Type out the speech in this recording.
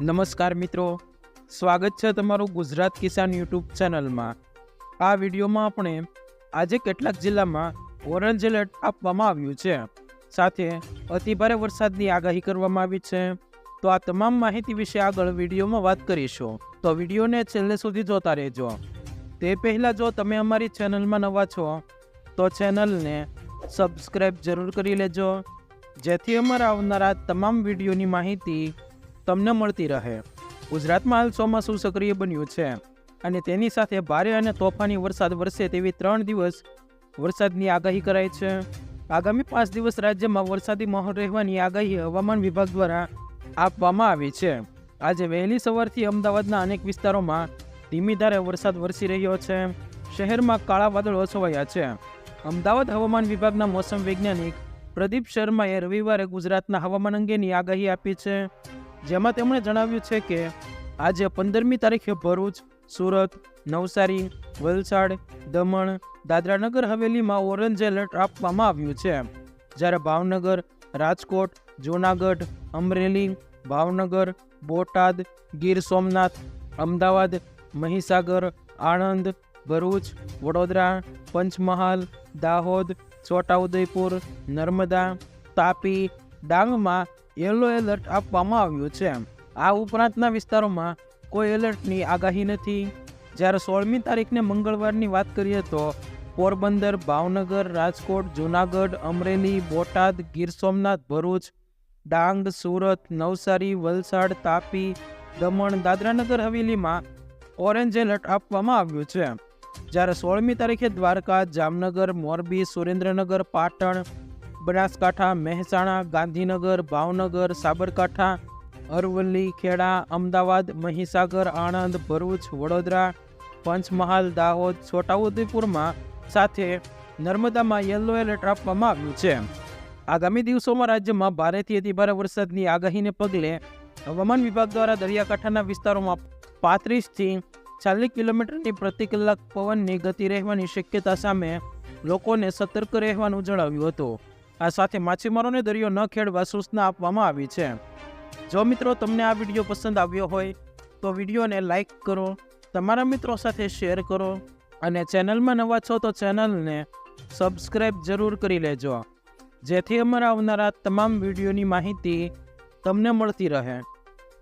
નમસ્કાર મિત્રો. સ્વાગત છે તમારું ગુજરાત કિસાન યુટ્યુબ ચેનલમાં. આ વિડીયોમાં આપણે આજે કેટલાક જિલ્લામાં ઓરેન્જ એલર્ટ આપવામાં આવ્યું છે. સાથે અતિભારે વરસાદની આગાહી કરવામાં આવી છે. તો આ તમામ માહિતી વિશે આગળ વિડીયોમાં વાત કરીશું. તો વિડીયોને છેલ્લે સુધી જોતા રહેજો. તે પહેલાં જો તમે અમારી ચેનલમાં નવા છો, તો ચેનલને સબસ્ક્રાઈબ જરૂર કરી લેજો. જેથી અમારા આવનારા તમામ વિડીયોની માહિતી તમને મળતી રહે. ગુજરાતમાં હાલ ચોમાસું સક્રિય બન્યું છે અને તેની સાથે ભારે અને તોફાની વરસાદ વરસે તેવી ત્રણ દિવસ વરસાદની આગાહી કરાઈ છે. આગામી પાંચ દિવસ રાજ્યમાં વરસાદી માહોલ રહેવાની આગાહી હવામાન વિભાગ દ્વારા આપવામાં આવી છે. આજે વહેલી સવારથી અમદાવાદના અનેક વિસ્તારોમાં ધીમી ધારે વરસાદ વરસી રહ્યો છે. શહેરમાં કાળા વાદળો છવાયા છે. અમદાવાદ હવામાન વિભાગના મોસમ વૈજ્ઞાનિક પ્રદીપ શર્માએ રવિવારે ગુજરાતના હવામાન અંગેની આગાહી આપી છે. જેમાં તેમણે જણાવ્યું છે કે આજે પંદરમી તારીખે ભરૂચ, સુરત, નવસારી, વલસાડ, દમણ, દાદરાનગર હવેલીમાં ઓરેન્જ એલર્ટ આપવામાં આવ્યું છે. જ્યારે ભાવનગર, રાજકોટ, જૂનાગઢ, અમરેલી, ભાવનગર, બોટાદ, ગીર સોમનાથ, અમદાવાદ, મહીસાગર, આણંદ, ભરૂચ, વડોદરા, પંચમહાલ, દાહોદ, છોટાઉદેપુર, નર્મદા, તાપી, ડાંગમાં યલો એલર્ટ આપવામાં આવ્યું છે. આ ઉપરાંતના વિસ્તારોમાં કોઈ એલર્ટની આગાહી નથી. જ્યારે સોળમી તારીખને મંગળવારની વાત કરીએ તો પોરબંદર, ભાવનગર, રાજકોટ, જૂનાગઢ, અમરેલી, બોટાદ, ગીર સોમનાથ, ભરૂચ, ડાંગ, સુરત, નવસારી, વલસાડ, તાપી, દમણ, દાદરાનગર, હવેલીમાં ઓરેન્જ એલર્ટ આપવામાં આવ્યું છે. જ્યારે સોળમી તારીખે દ્વારકા, જામનગર, મોરબી, સુરેન્દ્રનગર, પાટણ બનાસકાંઠા, મહેસાણા, ગાંધીનગર, ભાવનગર, સાબરકાંઠા, અરવલ્લી, ખેડા, અમદાવાદ, મહીસાગર, આણંદ, ભરૂચ, વડોદરા, પંચમહાલ, દાહોદ, છોટાઉદેપુરમાં સાથે નર્મદામાં યલો એલર્ટ આપવામાં આવ્યું છે. આગામી દિવસોમાં રાજ્યમાં ભારેથી અતિભારે વરસાદની આગાહીને પગલે હવામાન વિભાગ દ્વારા દરિયાકાંઠાના વિસ્તારોમાં પાંત્રીસથી ચાલીસ કિલોમીટરની પ્રતિ કલાક પવનની ગતિ રહેવાની શક્યતા સામે લોકોને સતર્ક રહેવાનું જણાવ્યું હતું. આ સાથે માછીમારોને દરિયો ન ખેડવા સૂચના આપવામાં આવી છે. જો મિત્રો તમને આ વીડિયો પસંદ આવ્યો હોય, તો વિડીયોને લાઇક કરો, તમારા મિત્રો સાથે શેર કરો અને ચેનલમાં નવા છો તો ચેનલને સબસ્ક્રાઈબ જરૂર કરી લેજો. જેથી અમારા આવનારા તમામ વિડીયોની માહિતી તમને મળતી રહે.